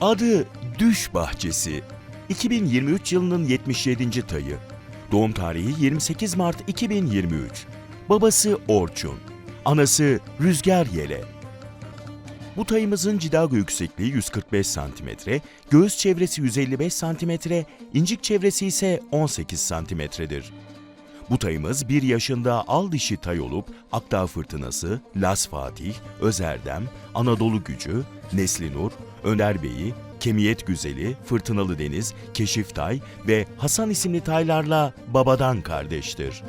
Adı Düş Bahçesi. 2023 yılının 77. tayı. Doğum tarihi 28 Mart 2023. Babası Orçun. Anası Rüzgar Yele. Bu tayımızın cidago yüksekliği 145 cm, göğüs çevresi 155 cm, incik çevresi ise 18 cm'dir. Bu tayımız 1 yaşında al dişi tay olup Akdağ Fırtınası, Las Fatih, Özerdem, Anadolu Gücü, Nesli Nur, Öner Bey'i, Kemiyet Güzeli, Fırtınalı Deniz, Keşif Tay ve Hasan isimli taylarla babadan kardeştir.